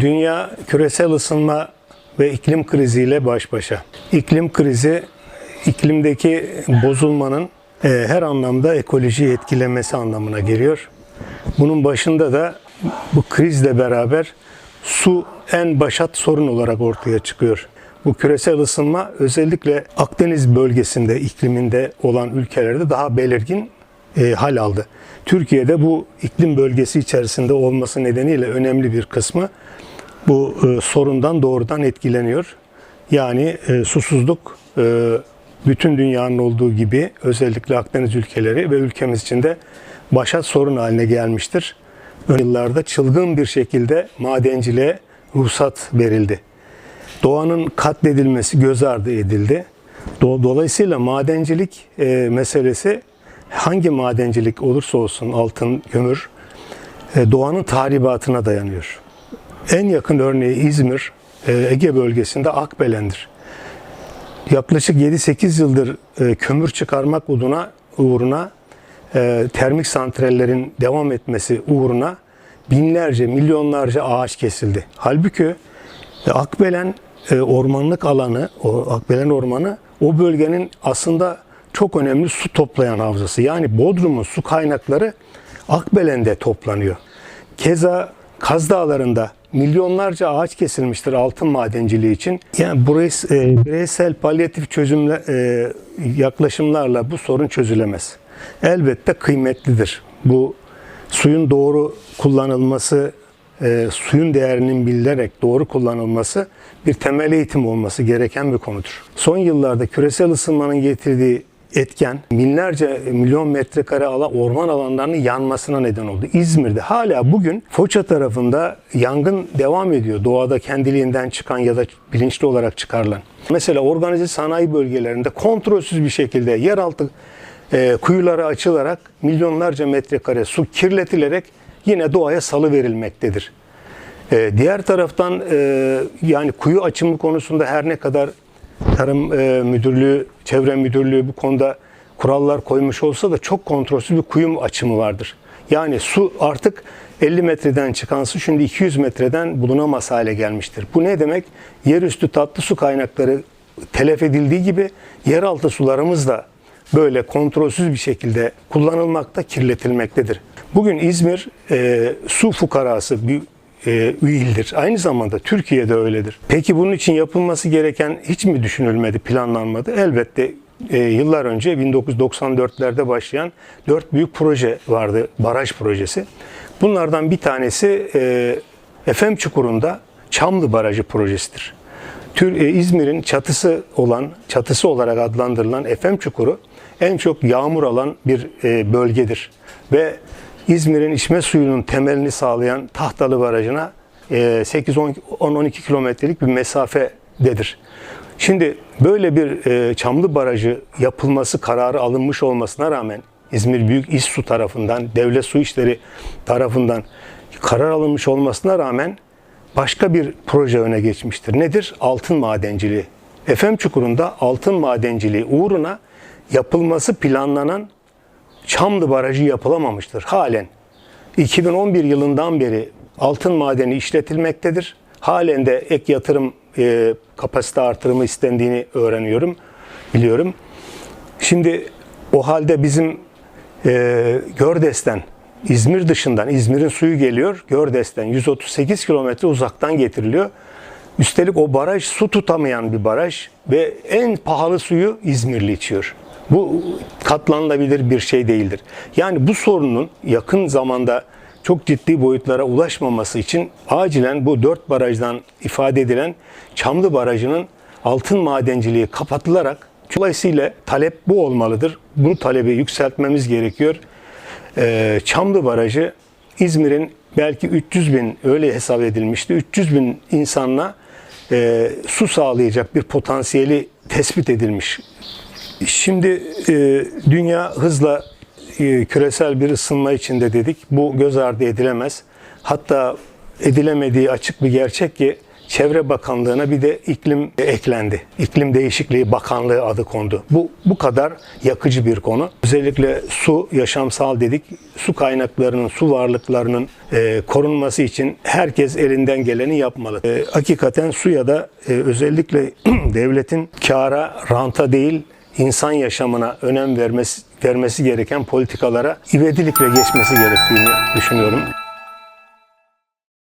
Dünya küresel ısınma ve iklim kriziyle baş başa. İklim krizi, iklimdeki bozulmanın e, her anlamda ekolojiyi etkilemesi anlamına geliyor. Bunun başında da bu krizle beraber su en başat sorun olarak ortaya çıkıyor. Bu küresel ısınma özellikle Akdeniz bölgesinde, ikliminde olan ülkelerde daha belirgin e, hal aldı. Türkiye'de bu iklim bölgesi içerisinde olması nedeniyle önemli bir kısmı bu e, sorundan doğrudan etkileniyor. Yani e, susuzluk e, bütün dünyanın olduğu gibi özellikle Akdeniz ülkeleri ve ülkemiz için de başat sorun haline gelmiştir. Ön yıllarda çılgın bir şekilde madenciliğe ruhsat verildi. Doğanın katledilmesi göz ardı edildi. Do- Dolayısıyla madencilik e, meselesi hangi madencilik olursa olsun altın, kömür e, doğanın tahribatına dayanıyor. En yakın örneği İzmir, e, Ege bölgesinde Akbelen'dir. Yaklaşık 7-8 yıldır e, kömür çıkarmak uğruna, uğruna e, termik santrallerin devam etmesi uğruna binlerce, milyonlarca ağaç kesildi. Halbuki Akbelen ormanlık alanı, Akbelen Ormanı o bölgenin aslında çok önemli su toplayan havzası. Yani Bodrum'un su kaynakları Akbelen'de toplanıyor. Keza Kaz Dağları'nda milyonlarca ağaç kesilmiştir altın madenciliği için. Yani burayı e, bireysel palyatif çözümle e, yaklaşımlarla bu sorun çözülemez. Elbette kıymetlidir. Bu suyun doğru kullanılması, e, suyun değerinin bilinerek doğru kullanılması bir temel eğitim olması gereken bir konudur. Son yıllarda küresel ısınmanın getirdiği etken binlerce milyon metrekare alan orman alanlarının yanmasına neden oldu. İzmir'de hala bugün Foça tarafında yangın devam ediyor. Doğada kendiliğinden çıkan ya da bilinçli olarak çıkarılan. Mesela organize sanayi bölgelerinde kontrolsüz bir şekilde yeraltı e, kuyuları açılarak milyonlarca metrekare su kirletilerek yine doğaya salı verilmektedir. E, diğer taraftan e, yani kuyu açımı konusunda her ne kadar Tarım e, Müdürlüğü, Çevre Müdürlüğü bu konuda kurallar koymuş olsa da çok kontrolsüz bir kuyu açımı vardır. Yani su artık 50 metreden çıkan su şimdi 200 metreden bulunamaz hale gelmiştir. Bu ne demek? Yerüstü tatlı su kaynakları telef edildiği gibi yeraltı sularımız da böyle kontrolsüz bir şekilde kullanılmakta, kirletilmektedir. Bugün İzmir e, su fukarası e, ildir. Aynı zamanda Türkiye'de öyledir. Peki bunun için yapılması gereken hiç mi düşünülmedi, planlanmadı? Elbette e, yıllar önce 1994'lerde başlayan dört büyük proje vardı, baraj projesi. Bunlardan bir tanesi e, Efem Çukuru'nda Çamlı Barajı projesidir. Tür, e, İzmir'in çatısı olan, çatısı olarak adlandırılan Efem Çukuru en çok yağmur alan bir e, bölgedir. Ve İzmir'in içme suyunun temelini sağlayan Tahtalı Barajı'na e, 8-10-12 kilometrelik bir mesafededir. Şimdi böyle bir e, Çamlı Barajı yapılması kararı alınmış olmasına rağmen İzmir Büyük İş Su tarafından, Devlet Su İşleri tarafından karar alınmış olmasına rağmen başka bir proje öne geçmiştir. Nedir? Altın madenciliği. Efem Çukuru'nda altın madenciliği uğruna yapılması planlanan Çamlı Barajı yapılamamıştır halen. 2011 yılından beri altın madeni işletilmektedir. Halen de ek yatırım e, kapasite artırımı istendiğini öğreniyorum, biliyorum. Şimdi o halde bizim e, Gördes'ten, İzmir dışından, İzmir'in suyu geliyor, Gördes'ten 138 kilometre uzaktan getiriliyor. Üstelik o baraj su tutamayan bir baraj ve en pahalı suyu İzmirli içiyor. Bu katlanılabilir bir şey değildir. Yani bu sorunun yakın zamanda çok ciddi boyutlara ulaşmaması için acilen bu dört barajdan ifade edilen Çamlı Barajı'nın altın madenciliği kapatılarak dolayısıyla talep bu olmalıdır. Bu talebi yükseltmemiz gerekiyor. Ee, Çamlı Barajı İzmir'in belki 300 bin öyle hesap edilmişti. 300 bin insanla e, su sağlayacak bir potansiyeli tespit edilmiş. Şimdi e, dünya hızla e, küresel bir ısınma içinde dedik. Bu göz ardı edilemez. Hatta edilemediği açık bir gerçek ki Çevre Bakanlığı'na bir de iklim eklendi. İklim Değişikliği Bakanlığı adı kondu. Bu bu kadar yakıcı bir konu. Özellikle su yaşamsal dedik. Su kaynaklarının, su varlıklarının e, korunması için herkes elinden geleni yapmalı. E, hakikaten suya da e, özellikle devletin kara, ranta değil insan yaşamına önem vermesi vermesi gereken politikalara ivedilikle geçmesi gerektiğini düşünüyorum.